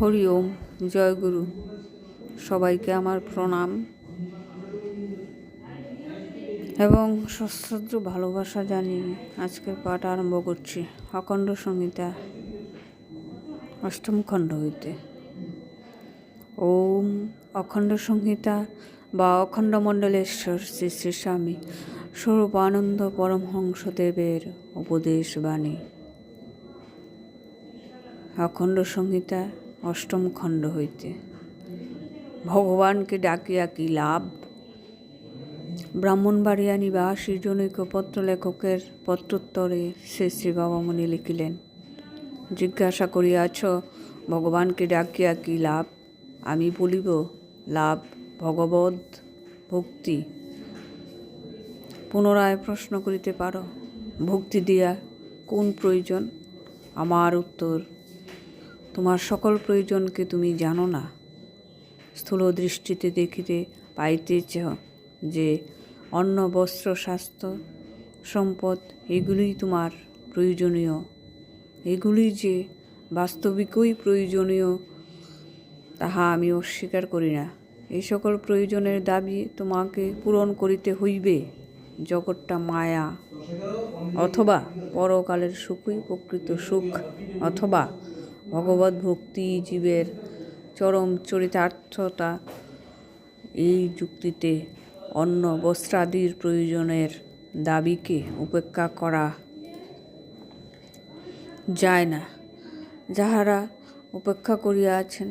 হরি ওম, জয় গুরু। সবাইকে আমার প্রণাম। এবং সশ্রদ্ধ ভালোবাসা জানিয়ে আজকের পাঠ আরম্ভ করছি। অখণ্ড সংহিতা, অষ্টম খণ্ড হইতে। ওম অখণ্ড সংহিতা বা অখণ্ড মণ্ডলেশ্বর শ্রী শ্রী স্বামী স্বরূপ স্বরূপানন্দ পরমহংসদেবের উপদেশ বাণী। অখণ্ড সংহিতা অষ্টম খণ্ড হইতে। ভগবানকে ডাকিয়া কি লাভ? ব্রাহ্মণবাড়িয়া নিবাসী জনৈক পত্রলেখকের পত্রোত্তরে শ্রী শ্রী বাবামণি লিখিলেন, জিজ্ঞাসা করিয়াছ, ভগবানকে ডাকিয়া কি লাভ? আমি বলিব, লাভ ভগবদ ভক্তি। পুনরায় প্রশ্ন করিতে পারো, ভক্তি দিয়া কোন প্রয়োজন? আমার উত্তর তোমার সকল প্রয়োজনকে তুমি জানো না। স্থূল দৃষ্টিতে দেখিতে পাইতেছ যে অন্ন, বস্ত্র, স্বাস্থ্য, সম্পদ, এগুলিই তোমার প্রয়োজনীয়। এগুলি যে বাস্তবিকই প্রয়োজনীয়, তাহা আমি অস্বীকার করি না। এই সকল প্রয়োজনের দাবি তোমাকে পূরণ করিতে হইবে। জগৎটা মায়া অথবা পরকালের সুখই প্রকৃত সুখ অথবা ভগবত ভক্তি জীবের চরম চরিতার্থতা। এই যুক্তিতে অন্য বস্ত্রাদির প্রয়োজনের দাবিকে উপেক্ষা করা যায় না। যাহারা উপেক্ষা করিয়া আছেন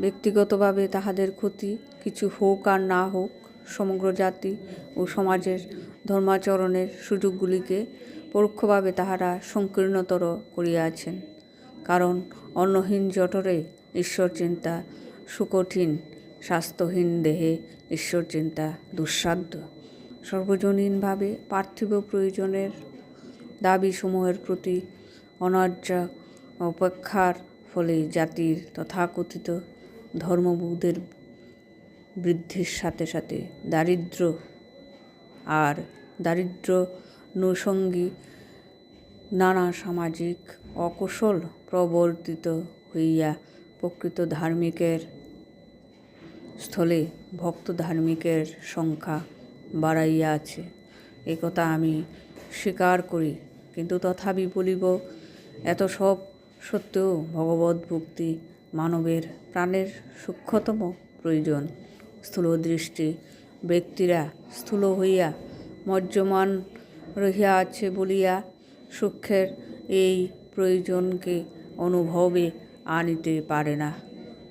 ব্যক্তিগতভাবে তাহাদের ক্ষতি কিছু হোক আর না হোক, সমগ্র জাতি ও সমাজের ধর্মাচরণের সুযোগগুলিকে পরোক্ষভাবে তাহারা সংকীর্ণতর করিয়াছেন। কারণ অন্নহীন জঠরে ঈশ্বর চিন্তা, সুকঠিন স্বাস্থ্যহীন দেহে ঈশ্বর চিন্তা দুঃসাধ্য। সর্বজনীনভাবে পার্থিব প্রয়োজনের দাবিসমূহের প্রতি অনার্য অপেক্ষার ফলে জাতির তথাকথিত ধর্মবোধের বৃদ্ধির সাথে সাথে দারিদ্র আর দারিদ্র নৈসঙ্গী নানা সামাজিক অকুশল প্রবর্তিত হইয়া প্রকৃত ধার্মিকের স্থলে ভক্ত ধার্মিকের সংখ্যা বাড়াইয়া আছে একথা আমি স্বীকার করি, কিন্তু তথাপি বলিব, এত সব সত্ত্বেও ভগবত ভক্তি মানবের প্রাণের সূক্ষ্মতম প্রয়োজন। স্থূল দৃষ্টি ব্যক্তিরা স্থূল হইয়া মজ্জমান রহিয়া আছে বলিয়া সূক্ষ্মের এই প্রয়োজনকে অনুভবে আনিতে পারে না।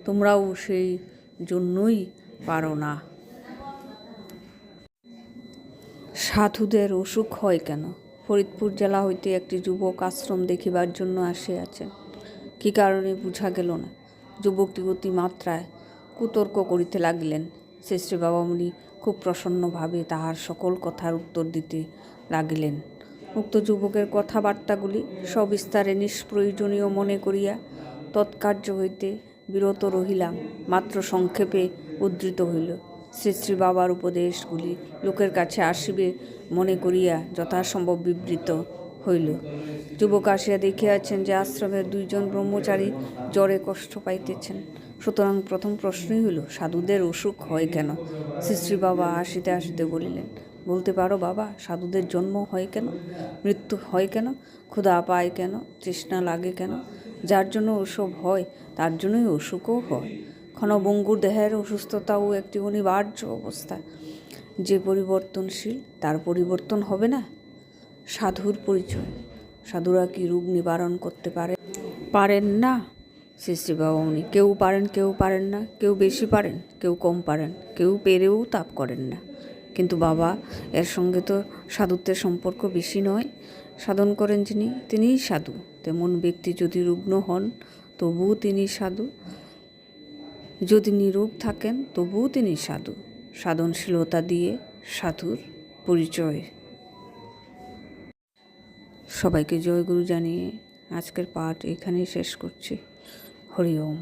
তোমরাও সেই জন্যই পারো না। সাধুদের অসুখ হয় কেন? ফরিদপুর জেলা হইতে একটি যুবক আশ্রম দেখিবার জন্য আসিয়াছেন কি কারণে বুঝা গেল না। যুবকটি অতি মাত্রায় কুতর্ক করিতে লাগিলেন। শ্রী বাবামণি খুব প্রসন্নভাবে তাহার সকল কথার উত্তর দিতে লাগিলেন। উক্ত যুবকের কথাবার্তাগুলি সবিস্তারে নিষ্প্রয়োজনীয় মনে করিয়া তৎকার্য হইতে বিরত রহিলাম, মাত্র সংক্ষেপে উদ্ধৃত হইল। শ্রী শ্রী বাবার উপদেশগুলি লোকের কাছে আসিবে মনে করিয়া যথাসম্ভব বিবৃত হইল। যুবক আসিয়া দেখিয়াছেন যে আশ্রমের দুইজন ব্রহ্মচারী জ্বরে কষ্ট পাইতেছেন। সুতরাং প্রথম প্রশ্নই হইল, সাধুদের অসুখ হয় কেন? শ্রী শ্রী বাবা আসিতে আসিতে বলিলেন বলতে পারো বাবা, সাধুদের জন্ম হয় কেন? মৃত্যু হয় কেন? ক্ষুধা পায় কেন? তৃষ্ণা লাগে কেন? যার জন্য ওসব হয়, তার জন্যই অসুখও হয়। ক্ষণভঙ্গুর দেহের অসুস্থতাও একটি অনিবার্য অবস্থা। যে পরিবর্তনশীল, তার পরিবর্তন হবে না। সাধুর পরিচয়। সাধুরা কি রোগ নিবারণ করতে পারে? পারেন না। শ্রী বাবামণি কেউ পারেন কেউ পারেন না। কেউ বেশি পারেন, কেউ কম পারেন। কেউ পেরেও তাপ করেন না। কিন্তু বাবা এর সঙ্গে তো সাধুত্বের সম্পর্ক বেশি নয়। সাধন করেন যিনি, তিনিই সাধু। তেমন ব্যক্তি যদি রুগ্ন হন, তবুও তিনি সাধু। যদি নিরোগ থাকেন, তবুও তিনি সাধু। সাধনশীলতা দিয়ে সাধুর পরিচয়। সবাইকে জয়গুরু জানিয়ে আজকের পাঠ এখানেই শেষ করছি। হরি ওম।